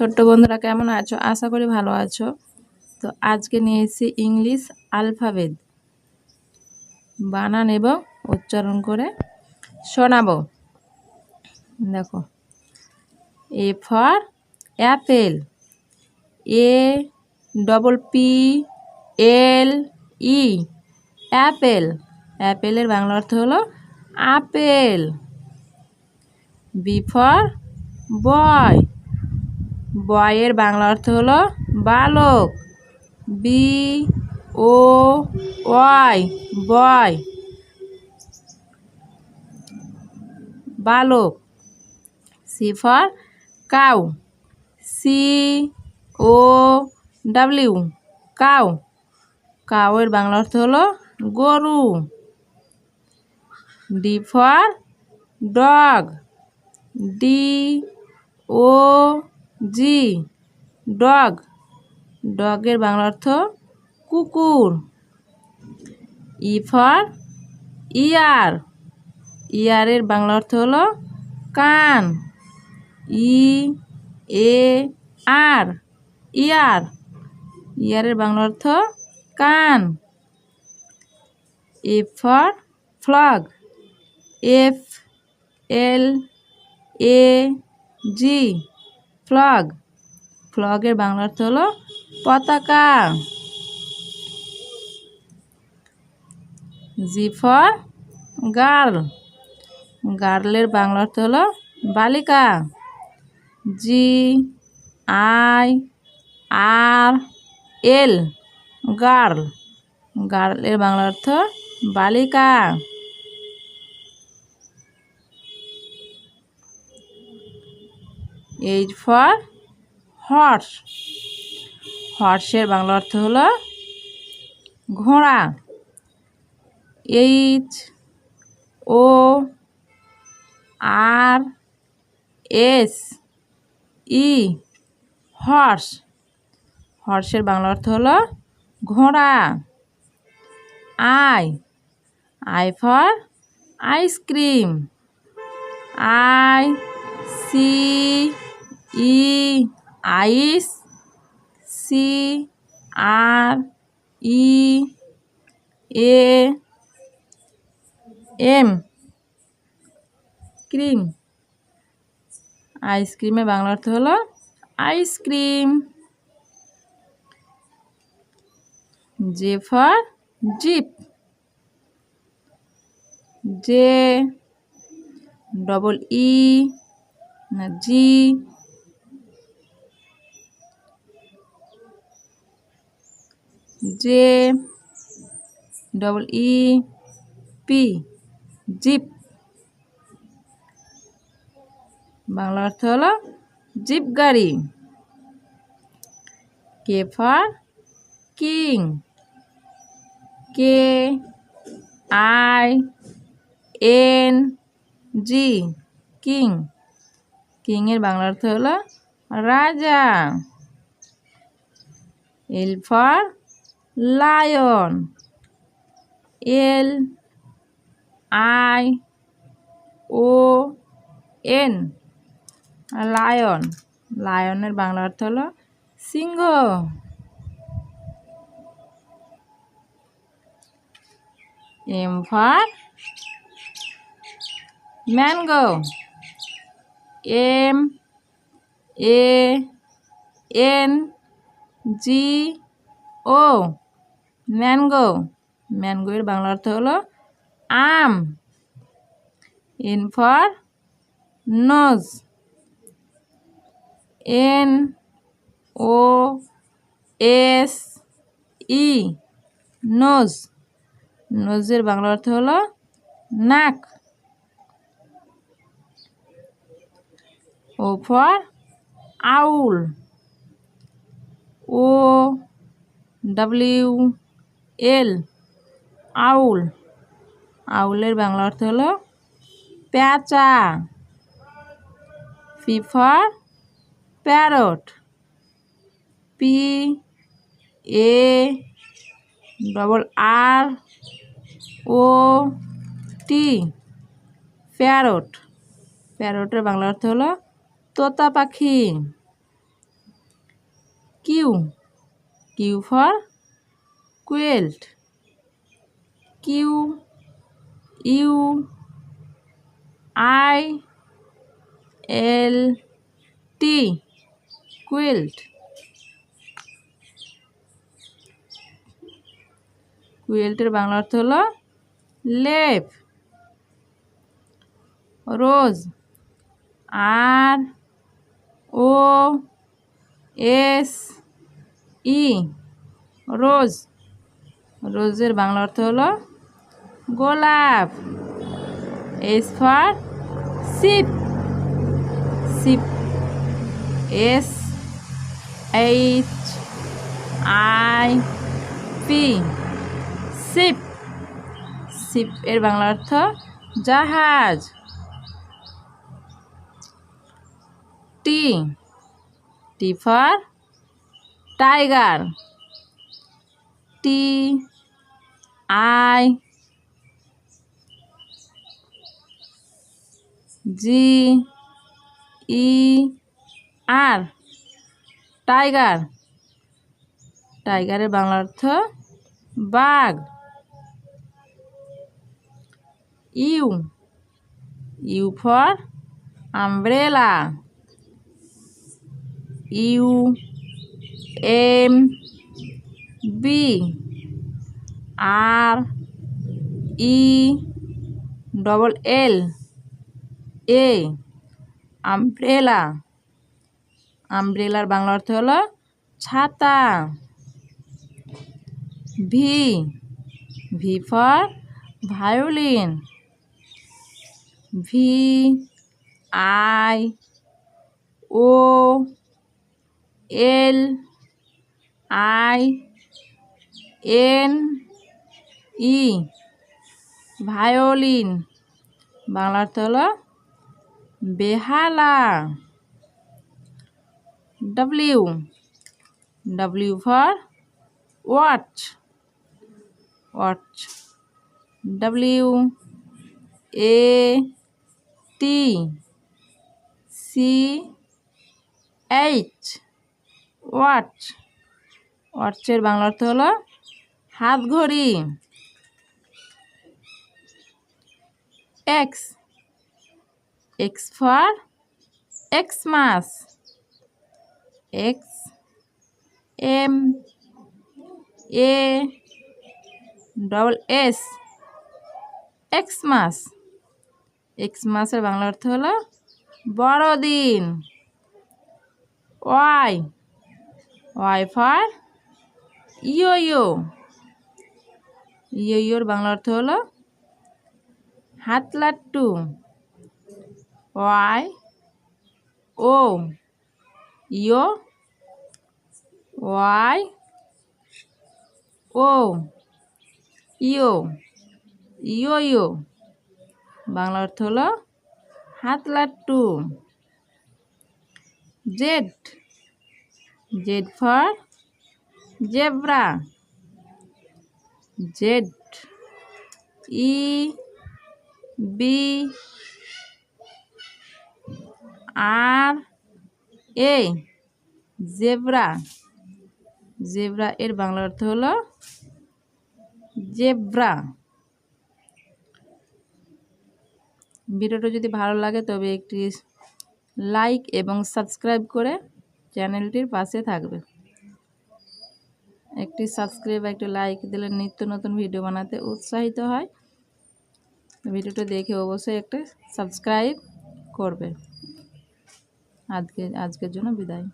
ছোট্ট বন্ধুরা কেমন আছো? আশা করি ভালো আছো। তো আজকে নিয়ে এসেছি ইংলিশ আলফাবেদ। বানান এবং উচ্চারণ করে শোনাবো। দেখো। A for apple. A double P L E. Apple. অ্যাপেলের বাংলা অর্থ হলো আপেল। B for boy. বয়ের বাংলা অর্থ হলো বালক। B, O, Y, boy. বালক। C for cow. C, O, W, cow. কাউয়ের Bangla অর্থ হলো গরু। D for dog. D, O G, dog. ডগের Bangla অর্থ কুকুর। E for ear. ইয়ারের বাংলা অর্থ হলো কান। ই, এ, আর, ইয়ার। ইয়ারের বাংলা অর্থ কান। F for flag. F, L, A, G. Flag. ফ্লগের Bangla অর্থ হলো পতাকা। জি ফর গার্ল গার্লের বাংলা অর্থ হলো বালিকা। G I R L girl. গার্লের Bangla অর্থ বালিকা। এইচ ফর হর্স হর্সের বাংলা অর্থ হলো ঘোড়া। H O R S E horse হর্সের Bangla অর্থ হলো ঘোড়া। I I for ice cream I C E, ice, C, R, E, A, M. Cream. আইসক্রিমের বাংলা অর্থ হলো ice cream. J for jeep. J, double E, না G J double E P jeep Bangla অর্থ হলো jeep গাড়ি। K for king K I N G king কিংয়ের Bangla অর্থ হলো রাজা। L for lion L I O N lion লায়নের Bangla অর্থ হলো সিংহ। M for mango M A N G O mango এর বাংলা অর্থ হলো আম। N for nose. N O S E, nose. নোজের Bangla অর্থ হলো নাক। O for owl. O W L, owl. আউলের Bangla অর্থ হলো প্যাঁচা। P parrot. P A double R O T, parrot. প্যারটের Bangla অর্থ হলো তোতা পাখি। Q Q for quilt. Q, U, I, L, T, quilt. কুয়েল্টের Bangla অর্থ হলো লেপ, রোজ, আর, ও, এস, ই, রোজ। রোজের বাংলা অর্থ হলো গোলাপ। S for ship ship S H I P ship ship এর বাংলা অর্থ জাহাজ। T T for tiger T I G E R tiger টাইগারের বাংলা অর্থ বাঘ. U U for umbrella U M B R E double L A, umbrella. আমব্রেলার Bangla অর্থ হলো ছাতা। V V for violin. V, I, O, L, I, N E, violin. Bangla অর্থ হলো বেহালা W W for watch watch W A T C H watch ওয়াচের Bangla অর্থ হলো হাত ঘড়ি X X for Xmas X M A double S Xmas এক্সমাসের Bangla অর্থ হলো বড়দিন। Y Y for yo yo your বাংলা অর্থ হলো হাত লাট্টু Y O yo. Y O yo. Yo-yo. Bangla অর্থ হলো হাত লাট্টু Z. Z for zebra. Z. E B R A, zebra. Zebra, এর বাংলা অর্থ হলো জেব্রা। ভিডিওটা যদি ভালো লাগে, তবে একটি লাইক এবং সাবস্ক্রাইব করে চ্যানেলটির পাশে থাকবে। একটি সাবস্ক্রাইব, একটি লাইক দিলে নিত্য নতুন ভিডিও বানাতে উৎসাহিত হয়। ভিডিওটা দেখে অবশ্যই একটা সাবস্ক্রাইব করবে। আজকে আজকের জন্য বিদায়।